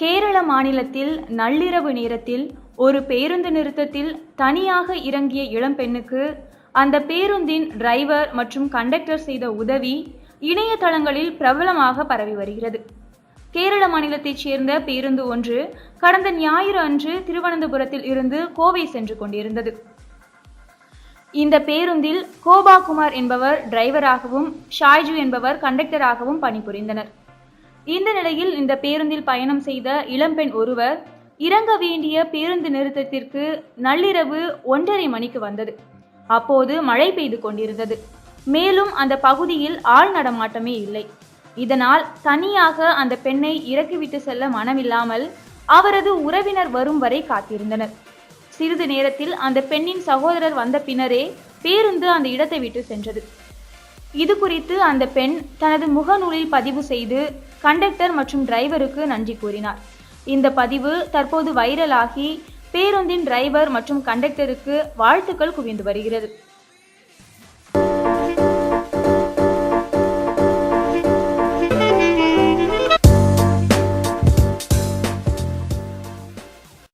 கேரள மாநிலத்தில் நள்ளிரவு நேரத்தில் ஒரு பேருந்து நிறுத்தத்தில் தனியாக இறங்கிய இளம்பெண்ணுக்கு அந்த பேருந்தின் டிரைவர் மற்றும் கண்டக்டர் செய்த உதவி இணையதளங்களில் பிரபலமாக பரவி வருகிறது. கேரள மாநிலத்தைச் சேர்ந்த பேருந்து ஒன்று கடந்த ஞாயிறு அன்று திருவனந்தபுரத்தில் இருந்து கோவை சென்று கொண்டிருந்தது. இந்த பேருந்தில் கோபாகுமார் என்பவர் டிரைவராகவும் ஷாய்ஜு என்பவர் கண்டக்டராகவும் பணிபுரிந்தனர். இந்த நிலையில் இந்த பேருந்தில் பயணம் செய்த இளம்பெண் ஒருவர் இறங்க வேண்டிய பேருந்து நிறுத்தத்திற்கு நள்ளிரவு ஒன்றரை மணிக்கு வந்தது. அப்போது மழை பெய்து கொண்டிருந்தது. மேலும் அந்த பகுதியில் ஆள் நடமாட்டமே இல்லை. இதனால் தனியாக அந்த பெண்ணை இறக்கிவிட்டு செல்ல மனமில்லாமல் அவரது உறவினர் வரும் வரை காத்திருந்தனர். சிறிது நேரத்தில் அந்த பெண்ணின் சகோதரர் வந்த பின்னரே பேருந்து அந்த இடத்தை விட்டு சென்றது. இது குறித்து அந்த பெண் தனது முகநூலில் பதிவு செய்து கண்டக்டர் மற்றும் டிரைவருக்கு நன்றி கூறினார். இந்த பதிவு தற்போது வைரலாகி பேருந்தின் டிரைவர் மற்றும் கண்டக்டருக்கு வாழ்த்துக்கள் குவிந்து வருகிறது.